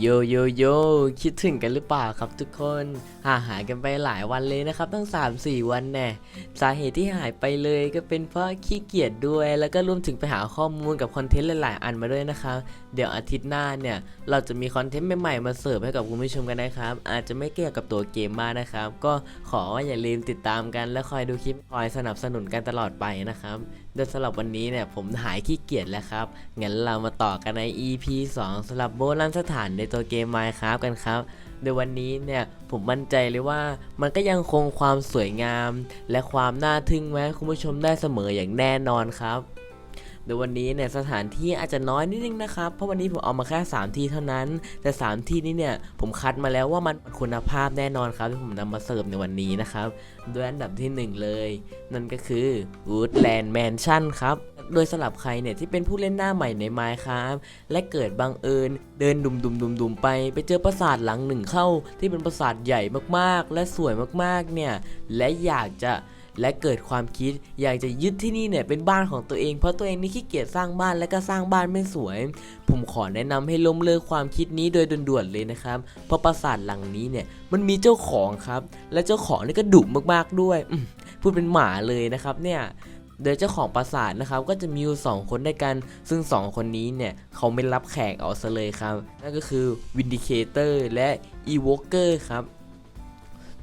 โยโยโยคิดถึงกันหรือเปล่าครับทุกคนห่างหายกันไปหลายวันเลยนะครับ ตั้ง 3-4 วันแน่สาเหตุที่หายไปเลยก็เป็นเพราะขี้เกียจด้วย แล้วก็รวมถึงไปหาข้อมูลกับคอนเทนต์หลาย ๆ อันมาด้วยนะครับ เดี๋ยวอาทิตย์หน้าเนี่ย เราจะมีคอนเทนต์ใหม่ ๆ มาเสิร์ฟให้กับคุณผู้ชมกันนะครับ อาจจะไม่เกี่ยวกับตัวเกมมากนะครับ ก็ขอว่าอย่าลืมติดตามกัน และคอยดูคลิปคอยสนับสนุนกันตลอดไปนะครับโดยสำหรับวันนี้เนี่ยผมหายขี้เกียจแล้วครับงั้นเรามาต่อกันใน EP 2สำหรับโบราณสถานเในตัวเกม Minecraft กันครับ โดยวันนี้เนี่ยผมมั่นใจเลยว่ามันก็ยังคงความสวยงาม และความน่าทึ่งไว้คุณผู้ชมได้เสมออย่างแน่นอนครับ โดยวันนี้เนี่ยสถานที่อาจจะน้อยนิดนึงนะครับ เพราะวันนี้ผมเอามาแค่ 3 ที่เท่านั้น แต่ 3 ที่นี้เนี่ยผมคัดมาแล้วว่ามันคุณภาพแน่นอนครับที่ผมนำมาเสิร์ฟในวันนี้นะครับ โดยอันดับทีหนึ่1 เลย นั่นก็คือ Woodland Mansion ครับโดยสำหรับใครเนี่ยที่เป็นผู้เล่นหน้าใหม่ใน Minecraft และเกิดบังเอิญ เดินดุมดุมดุมดุมๆๆๆไป ไปเจอปราสาทหลังหนึ่งเข้า ที่เป็นปราสาทใหญ่มากๆ และสวยมากๆเนี่ยและอยากจะ และเกิดความคิดอยากจะยึดที่นี่เนี่ยเป็นบ้านของตัวเองเพราะตัวเองนี่ขี้เกียจสร้างบ้านและก็สร้างบ้านไม่สวย ผมขอแนะนำให้ล้มเลิกความคิดนี้โดยด่วนๆเลยนะครับ เพราะปราสาทหลังนี้เนี่ยมันมีเจ้าของครับ และเจ้าของนี่ก็ดุมากๆด้วยพูดเป็นหมาเลยนะครับเนี่ยโดยเจ้าของปราสาทนะครับก็จะมีอยู่สองคนด้วยกัน ซึ่งสองคนนี้เนี่ยเขาไม่รับแขกเอาซะเลยครับ นั่นก็คือ Vindicator และ Evoker ครับ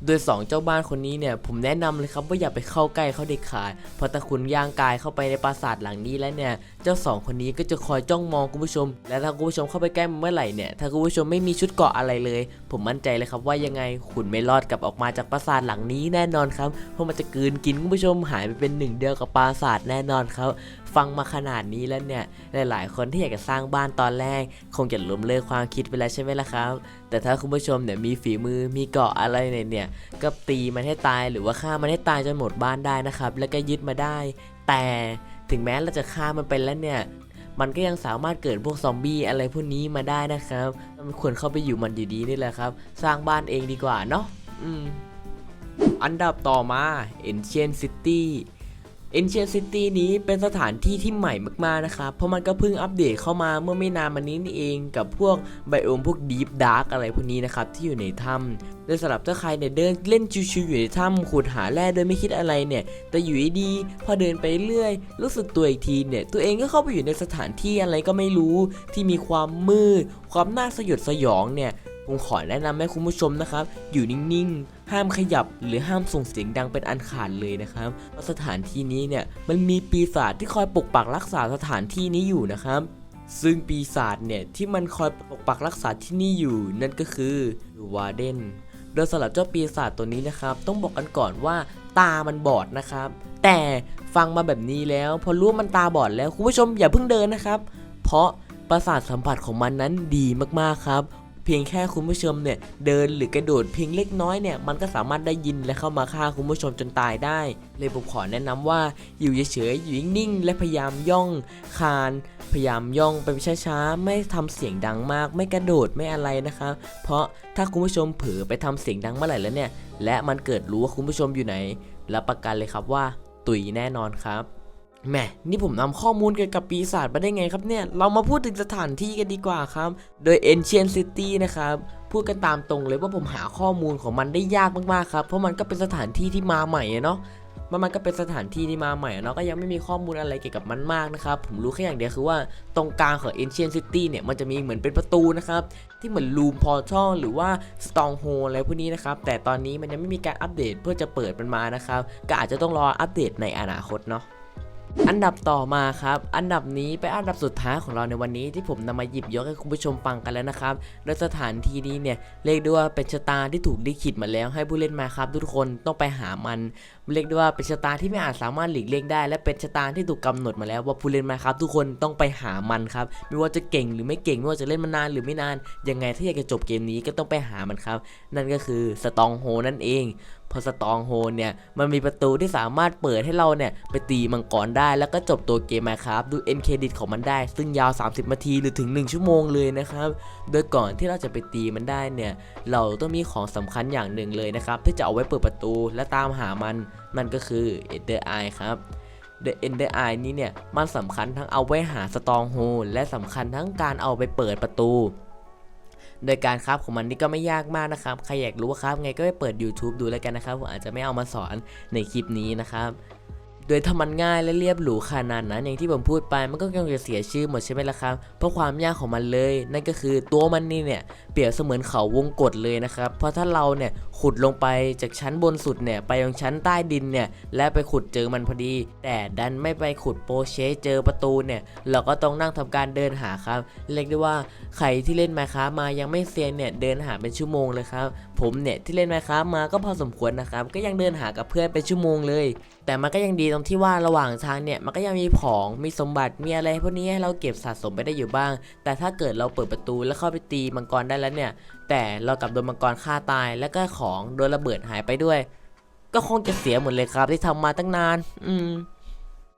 โดย 2 เจ้าบ้านคนนี้เนี่ยผมแนะนำเลยครับว่าอย่าไปเข้าใกล้เขาเด็ดขาดเพราะถ้าคุณย่างกายเข้าไปในปราสาทหลังนี้แล้วเนี่ยเจ้าสองคนนี้ก็จะคอยจ้องมองคุณผู้ชม และถ้าคุณผู้ชมเข้าไปใกล้มันเมื่อไหร่เนี่ยถ้าคุณผู้ชมไม่มีชุดเกราะอะไรเลย ผมมั่นใจเลยครับว่ายังไงคุณไม่รอดกลับออกมาจากปราสาทหลังนี้แน่นอนครับเพราะมันจะกืนกินคุณผู้ชมหายไปเป็นหนึ่งเดียวกับปราสาทแน่นอนครับฟังมาขนาดนี้แล้วเนี่ย หลาย ๆ คนที่อยากจะสร้างบ้านตอนแรก คงจะล้มเลิกความคิดไปแล้วใช่ไหมล่ะครับ แต่ถ้าคุณผู้ชมเนี่ยมีฝีมือมีเกาะอะไรเนี่ยเนี่ยก็ตีมันให้ตายหรือว่าฆ่ามันให้ตายจนหมดบ้านได้นะครับ แล้วก็ยึดมาได้ แต่ถึงแม้เราจะฆ่ามันไปแล้วเนี่ยมันก็ยังสามารถเกิดพวกซอมบี้อะไรพวกนี้มาได้นะครับ มันควรเข้าไปอยู่มันอยู่ดีนี่แหละครับ สร้างบ้านเองดีกว่าเนาะ อืม อันดับต่อมา Ancient City Ancient City นี้เป็นสถานที่ที่ใหม่มากๆนะครับ เพราะมันก็เพิ่งอัปเดตเข้ามาเมื่อไม่นานมานี้นี่เองกับพวกไบโอมพวก Deep Dark อะไรพวกนี้นะครับ ที่อยู่ในถ้ำโดยสำหรับถ้าใครเนี่ยเดินเล่นชิวๆอยู่ในถ้ำขุดหาแร่โดยไม่คิดอะไรเนี่ย แต่อยู่ดีๆพอเดินไปเรื่อย รู้สึกตัวอีกทีเนี่ย ตัวเองก็เข้าไปอยู่ในสถานที่อะไรก็ไม่รู้ที่มีความมืด ความน่าสยดสยองเนี่ย ผมขอแนะนำให้คุณผู้ชมนะครับ อยู่นิ่งๆ ห้ามขยับหรือห้ามส่งเสียงดังเป็นอันขาดเลยนะครับเพราะสถานที่นี้เนี่ยมันมีปีศาจที่คอยปกปักรักษาสถานที่นี้อยู่นะครับซึ่งปีศาจเนี่ยที่มันคอยปกปักรักษาที่นี่อยู่ นั่นก็คือวาเดนโดยสำหรับเจ้าปีศาจตัวนี้นะครับ ต้องบอกกันก่อนว่าตามันบอดนะครับ แต่ฟังมาแบบนี้แล้ว พอรู้ว่ามันตาบอดแล้วคุณผู้ชมอย่าเพิ่งเดินนะครับ เพราะประสาทสัมผัสของมันนั้นดีมากๆครับ พียงแค่คุณผู้ชมเนี่ยเดินหรือกระโดดเพียงเล็กน้อยเนี่ยมันก็สามารถได้ยินและเข้ามาฆ่าคุณผู้ชมจนตายได้ เลยผมขอแนะนำว่าอยู่เฉยๆอยู่นิ่งๆและพยายามย่องคานพยายามย่องไปช้าๆไม่ทำเสียงดังมาก ไม่กระโดดไม่อะไรนะครับ เพราะถ้าคุณผู้ชมเผลอไปทำเสียงดังเมื่อไหร่แล้วเนี่ย และมันเกิดรู้ว่าคุณผู้ชมอยู่ไหนรับประกันเลยครับว่า ตุยแน่นอนครับ แหมนี่ผมนำข้อมูลเกี่ยวกับปีศาจมาได้ไงครับเนี่ย เรามาพูดถึงสถานที่กันดีกว่าครับ โดย Ancient City นะครับ พูดกันตามตรงเลยว่าผมหาข้อมูลของมันได้ยากมากๆครับ เพราะมันก็เป็นสถานที่ที่มาใหม่เนาะมันมันก็เป็นสถานที่ที่มาใหม่เนาะก็ยังไม่มีข้อมูลอะไรเกี่ยวกับมันมากนะครับ ผมรู้แค่อย่างเดียวคือว่าตรงกลางของ Ancient City เนี่ยมันจะมีเหมือนเป็นประตูนะครับ ที่เหมือน Room Portal หรือว่า Stronghold อะไรพวกนี้นะครับ แต่ตอนนี้มันยังไม่มีการอัปเดตเพื่อจะเปิดมันมานะครับ ก็อาจจะต้องรออัปเดตในอนาคตเนาะ อันดับต่อมาครับ อันดับนี้เป็นอันดับสุดท้ายของเราในวันนี้ที่ผมนำมาหยิบยกให้คุณผู้ชมฟังกันแล้วนะครับ โดยสถานที่นี้เนี่ยเรียกได้ว่าเป็นชะตาที่ถูกลิขิตมาแล้ว ให้ผู้เล่นมาครับทุกคนต้องไปหามัน เรียกได้ว่าเป็นชะตาที่ไม่อาจสามารถหลีกเลี่ยงได้ และเป็นชะตาที่ถูกกำหนดมาแล้วว่าผู้เล่นมาครับทุกคนต้องไปหามันครับ ไม่ว่าจะเก่งหรือไม่เก่งไม่ว่าจะเล่นมานานหรือไม่นาน ยังไงถ้าอยากจะจบเกมนี้ก็ต้องไปหามันครับ นั่นก็คือสตองโฮนั่นเอง พอสตองโฮเนี่ยมันมีประตูที่สามารถเปิดให้เราเนี่ยไปตีมังกรได้แล้วก็จบตัวเกมมาครับดูเอ็นเครดิตของมันได้ ซึ่งยาว 30นาทีหรือถึง 1 ชั่วโมงเลยนะครับโดยก่อนที่เราจะไปตีมันได้เนี่ยเราต้องมีของสำคัญอย่างหนึ่งเลยนะครับที่จะเอาไว้เปิดประตูและตามหามันมันก็คือ Ender Eye ครับ The Ender Eye นี้เนี่ยมันสำคัญทั้งเอาไว้หาสตองโฮและสำคัญทั้งการเอาไปเปิดประตู โดยการครับของมันนี่ก็ไม่ยากมากนะครับ ใครอยากรู้ว่าครับไงก็ไปเปิด YouTube ดูแล้วกันนะครับ ผมอาจจะไม่เอามาสอนในคลิปนี้นะครับ โดยถ้ามันง่ายและเรียบหรูขนาดนั้นอย่างที่ผมพูดไปมันก็คงจะเสียชื่อหมดใช่ไหมล่ะครับ เพราะความยากของมันเลย นั่นก็คือตัวมันนี่เนี่ยเปรียบเสมือนเขาวงกฏเลยนะครับ เพราะถ้าเราเนี่ยขุดลงไปจากชั้นบนสุดเนี่ยไปยังชั้นใต้ดินเนี่ยและไปขุดเจอมันพอดี แต่ดันไม่ไปขุดโปเชเจอประตูเนี่ยเราก็ต้องนั่งทำการเดินหาครับ เรียกได้ว่าใครที่เล่นไมค้ามายังไม่เซียนเนี่ยเดินหาเป็นชั่วโมงเลยครับ ผมเนี่ยที่เล่นไมค้ามาก็พอสมควรนะครับ ก็ยังเดินหากับเพื่อนเป็นชั่วโมงเลย แต่มันก็ยังดีตรงที่ว่าระหว่างทางเนี่ยมันก็ยังมีของมีสมบัติมีอะไรพวกนี้ให้เราเก็บสะสมไปได้อยู่บ้าง แต่ถ้าเกิดเราเปิดประตูแล้วเข้าไปตีมังกรได้แล้วเนี่ย แต่เรากลับโดนมังกรฆ่าตาย แล้วก็ของโดนระเบิดหายไปด้วย ก็คงจะเสียหมดเลยครับที่ทำมาตั้งนาน อืม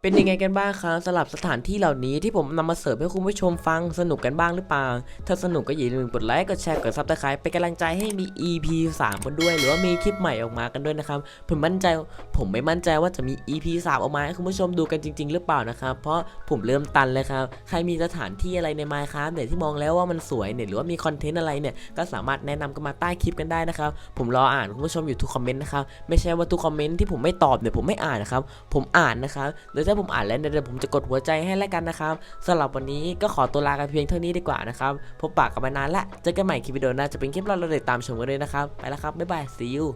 เป็นยังไงกันบ้างครับสำหรับสถานที่เหล่านี้ที่ผมนำมาเสิร์ฟให้คุณผู้ชมฟังสนุกกันบ้างหรือเปล่า ถ้าสนุกก็อย่าลืมกดไลค์กดแชร์กดซับสไครป์เป็นกำลังใจให้มี EP 3กันด้วย หรือว่ามีคลิปใหม่ออกมากันด้วยนะครับผมมั่นใจผมไม่มั่นใจว่าจะมี EP 3ออกมาให้คุณผู้ชมดูกันจริง ๆ หรือเปล่านะครับเพราะผมเริ่มตันเลยครับใครมีสถานที่อะไรใน Minecraft เนี่ยที่มองแล้วว่ามันสวยเนี่ยหรือว่ามีคอนเทนต์อะไรเนี่ยก็สามารถแนะนำกันมาใต้คลิปกันได้นะครับผมรออ่านคุณผู้ชมอยู่ทุกคอมเมนต์นะครับไม่ใช่ว่าทุกคอมเมนต์ที่ผมไม่ตอบเนี่ยผมไม่อ่านนะครับผมอ่านนะครับเดี๋ยวถ้าผมอ่านแล้วเดี๋ยวผมจะกดหัวใจให้แล้วกันนะครับสำหรับวันนี้ก็ขอตัวลากันเพียงเท่านี้ดีกว่านะครับพบปากกันมานานละเจอกันใหม่คลิปวิดีโอหน้าจะเป็นคลิปเราเราเดตามชมกันเลยนะครับไปแล้วครับบ๊ายบาย see you